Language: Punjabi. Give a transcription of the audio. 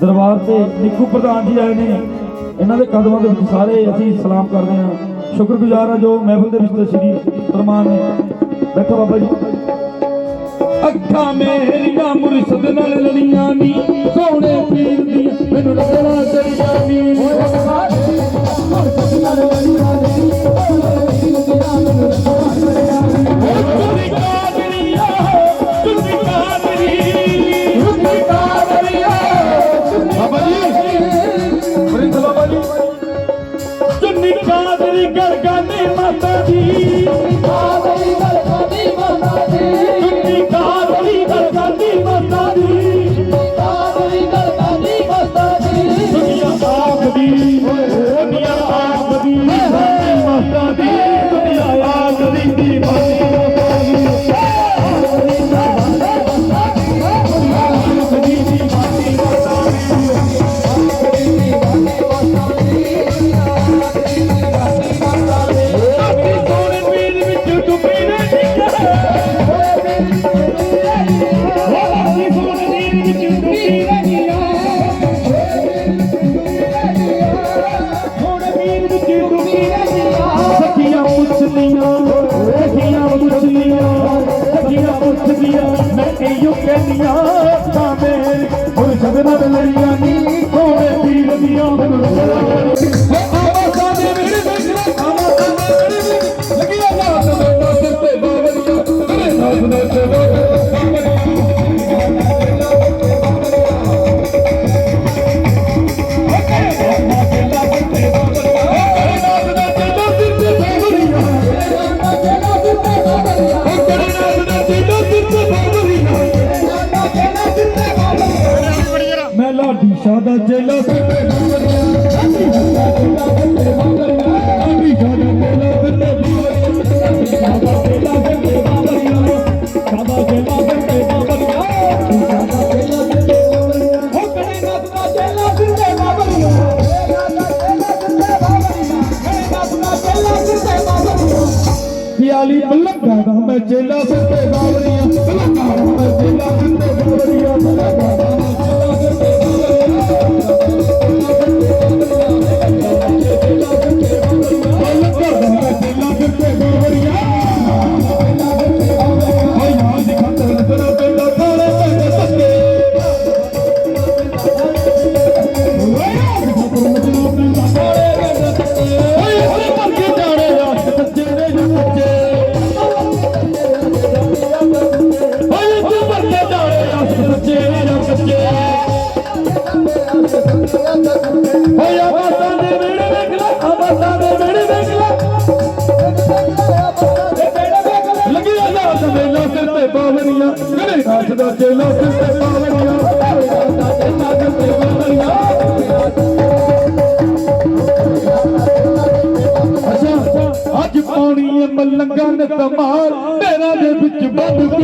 ਦਰਬਾਰ ਤੇ ਨਿੱਕੂ ਪ੍ਰਧਾਨ ਜੀ ਆਏ ਨੇ। ਇਹਨਾਂ ਦੇ ਕਦਮਾਂ ਦੇ ਵਿੱਚ ਸਾਰੇ ਅਸੀਂ ਸਲਾਮ ਕਰਦੇ ਹਾਂ। ਸ਼ੁਕਰਗੁਜ਼ਾਰ ਹਾਂ ਜੋ ਮਹਿਫਲ ਦੇ ਵਿੱਚ ਸ੍ਰੀ ਫਰਮਾਨ ਨੇ ਬੈਠੋ ਬਾਬਾ ਜੀ। ਅੱਖਾਂ ਮੇਰੀਆਂ ਮੁਰਸ਼ਦ ਨਾਲ ਲੜੀਆਂ ਨੀ। कर गाने माता दी Hallelujah. ਦਾ ਚੇਲਾ ਫਿਰਦੇ ਬਾਬਰੀਆਂ ਲਾਡੀ ਸ਼ਾਹ ਚੇਲਾ ਫਿਰਦੇ ਬਾਬਰੀਆਂ ਲਾਡੀ ਸ਼ਾਹ ਚੇਲਾ ਫਿਰਦੇ ਬਾਬਰੀਆਂ ਸ਼ਾਹ ਦਾ ਚੇਲਾ ਫਿਰਦੇ ਬਾਬਰੀਆਂ ਸ਼ਾਹ ਚੇਲਾ ਫਿਰਦੇ ਬਾਬਰੀਆਂ ਸ਼ਾਹ ਚੇਲਾ ਫਿਰਦੇ ਬਾਬਰੀਆਂ ਹੋ ਕੜੇ ਨਾਥ ਦਾ ਚੇਲਾ ਫਿਰਦੇ ਬਾਬਰੀਆਂ ਪਿਆਲੀ ਮਲੰਗਾ ਦਾ ਮੈਂ ਚੇਲਾ ਫਿਰਦੇ ਬਾਬਰੀਆਂ ਮਲੰਗਾ ਦਾ ਗਲੇ ਨਾਥ ਤੇ ਬਾਵਰੀਆਂ ਗਲੇ ਨਾਥ ਤੇ ਬਾਵਰੀਆਂ ਅੱਛਾ, ਅੱਜ ਪਾਣੀ ਏ ਨੇ ਤਮਾਰ ਤੇਰਾ ਦੇ ਵਿੱਚ ਬੰਦ